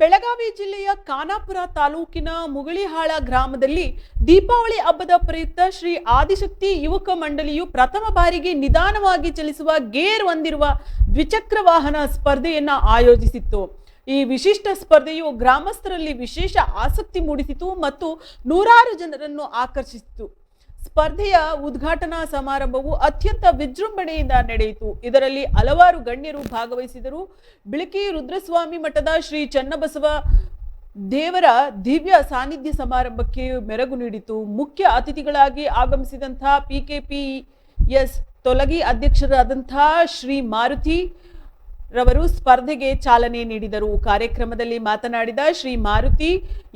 ಬೆಳಗಾವಿ ಜಿಲ್ಲೆಯ ಖಾನಾಪುರ ತಾಲೂಕಿನ ಮುಗಳಿಹಾಳ ಗ್ರಾಮದಲ್ಲಿ ದೀಪಾವಳಿ ಹಬ್ಬದ ಪ್ರಯುಕ್ತ ಶ್ರೀ ಆದಿಶಕ್ತಿ ಯುವಕ ಮಂಡಳಿಯು ಪ್ರಥಮ ಬಾರಿಗೆ ನಿಧಾನವಾಗಿ ಚಲಿಸುವ ಗೇರ್ ಹೊಂದಿರುವ ದ್ವಿಚಕ್ರ ವಾಹನ ಸ್ಪರ್ಧೆಯನ್ನ ಆಯೋಜಿಸಿತ್ತು. ಈ ವಿಶಿಷ್ಟ ಸ್ಪರ್ಧೆಯು ಗ್ರಾಮಸ್ಥರಲ್ಲಿ ವಿಶೇಷ ಆಸಕ್ತಿ ಮೂಡಿಸಿತು ಮತ್ತು ನೂರಾರು ಜನರನ್ನು ಆಕರ್ಷಿಸಿತು. ಸ್ಪರ್ಧೆಯ ಉದ್ಘಾಟನಾ ಸಮಾರಂಭವು ಅತ್ಯಂತ ವಿಜೃಂಭಣೆಯಿಂದ ನಡೆಯಿತು. ಇದರಲ್ಲಿ ಹಲವಾರು ಗಣ್ಯರು ಭಾಗವಹಿಸಿದರು. ಬಿಳಕಿ ರುದ್ರಸ್ವಾಮಿ ಮಠದ ಶ್ರೀ ಚನ್ನಬಸವ ದೇವರ ದಿವ್ಯ ಸಾನ್ನಿಧ್ಯ ಸಮಾರಂಭಕ್ಕೆ ಮೆರಗು ನೀಡಿತು. ಮುಖ್ಯ ಅತಿಥಿಗಳಾಗಿ ಆಗಮಿಸಿದಂತಹ ಪಿಕೆಪಿ ಎಸ್ ತೊಲಗಿ ಅಧ್ಯಕ್ಷರಾದಂಥ ಶ್ರೀ ಮಾರುತಿ ರವರು ಸ್ಪರ್ಧೆಗೆ ಚಾಲನೆ ನೀಡಿದರು. ಕಾರ್ಯಕ್ರಮದಲ್ಲಿ ಮಾತನಾಡಿದ ಶ್ರೀ ಮಾರುತಿ,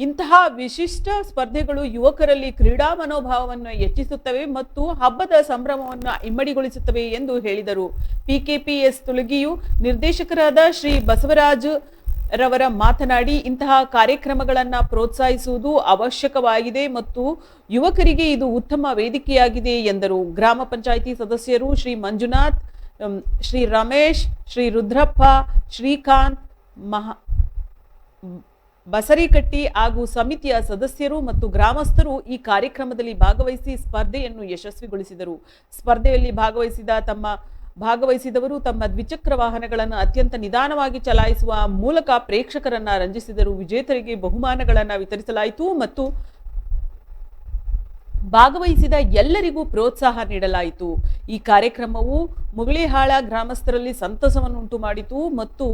ಇಂತಹ ವಿಶಿಷ್ಟ ಸ್ಪರ್ಧೆಗಳು ಯುವಕರಲ್ಲಿ ಕ್ರೀಡಾ ಮನೋಭಾವವನ್ನು ಹೆಚ್ಚಿಸುತ್ತವೆ ಮತ್ತು ಹಬ್ಬದ ಸಂಭ್ರಮವನ್ನು ಇಮ್ಮಡಿಗೊಳಿಸುತ್ತವೆ ಎಂದು ಹೇಳಿದರು. ಪಿಕೆಪಿಎಸ್ ತುಳುಗಿಯು ನಿರ್ದೇಶಕರಾದ ಶ್ರೀ ಬಸವರಾಜ್ ರವರ ಮಾತನಾಡಿ, ಇಂತಹ ಕಾರ್ಯಕ್ರಮಗಳನ್ನು ಪ್ರೋತ್ಸಾಹಿಸುವುದು ಅವಶ್ಯಕವಾಗಿದೆ ಮತ್ತು ಯುವಕರಿಗೆ ಇದು ಉತ್ತಮ ವೇದಿಕೆಯಾಗಿದೆ ಎಂದರು. ಗ್ರಾಮ ಪಂಚಾಯಿತಿ ಸದಸ್ಯರು ಶ್ರೀ ಮಂಜುನಾಥ್ ಶ್ರೀ ರಮೇಶ್, ಶ್ರೀ ರುದ್ರಪ್ಪ, ಶ್ರೀಕಾಂತ್, ಮಹಾ ಬಸರಿಕಟ್ಟಿ ಹಾಗೂ ಸಮಿತಿಯ ಸದಸ್ಯರು ಮತ್ತು ಗ್ರಾಮಸ್ಥರು ಈ ಕಾರ್ಯಕ್ರಮದಲ್ಲಿ ಭಾಗವಹಿಸಿ ಸ್ಪರ್ಧೆಯನ್ನು ಯಶಸ್ವಿಗೊಳಿಸಿದರು. ಸ್ಪರ್ಧೆಯಲ್ಲಿ ಭಾಗವಹಿಸಿದ ತಮ್ಮ ಭಾಗವಹಿಸಿದವರು ತಮ್ಮ ದ್ವಿಚಕ್ರ ವಾಹನಗಳನ್ನು ಅತ್ಯಂತ ನಿಧಾನವಾಗಿ ಚಲಾಯಿಸುವ ಮೂಲಕ ಪ್ರೇಕ್ಷಕರನ್ನ ರಂಜಿಸಿದರು. ವಿಜೇತರಿಗೆ ಬಹುಮಾನಗಳನ್ನು ವಿತರಿಸಲಾಯಿತು ಮತ್ತು ಭಾಗವಹಿಸಿದ ಎಲ್ಲರಿಗೂ ಪ್ರೋತ್ಸಾಹ ನೀಡಲಾಯಿತು. ಈ ಕಾರ್ಯಕ್ರಮವು ಮುಗಳಿಹಾಳ ಗ್ರಾಮಸ್ಥರಲ್ಲಿ ಸಂತಸವನ್ನುಂಟು ಮಾಡಿತು ಮತ್ತು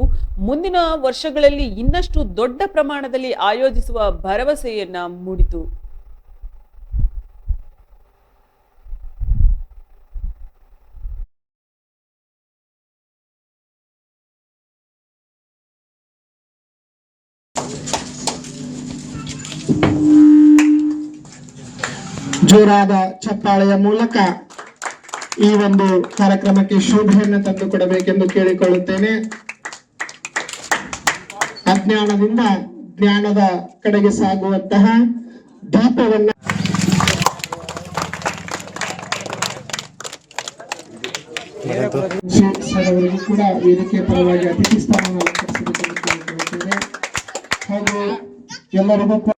ಮುಂದಿನ ವರ್ಷಗಳಲ್ಲಿ ಇನ್ನಷ್ಟು ದೊಡ್ಡ ಪ್ರಮಾಣದಲ್ಲಿ ಆಯೋಜಿಸುವ ಭರವಸೆಯನ್ನ ಮೂಡಿತು. ಜೋರಾದ ಚಪ್ಪಾಳೆಯ ಮೂಲಕ ಈ ಒಂದು ಕಾರ್ಯಕ್ರಮಕ್ಕೆ ಶೋಭೆಯನ್ನು ತಂದು ಕೊಡಬೇಕೆಂದು ಕೇಳಿಕೊಳ್ಳುತ್ತೇನೆ. ಅಜ್ಞಾನದಿಂದ ಜ್ಞಾನದ ಕಡೆಗೆ ಸಾಗುವಂತಹ ದೀಪವನ್ನ ಅವರಿಗೂ ಕೂಡ ಪರವಾಗಿ ಅತಿಥಿ ಸ್ಥಾನವನ್ನು ಹಾಗೂ ಎಲ್ಲರಿಗೂ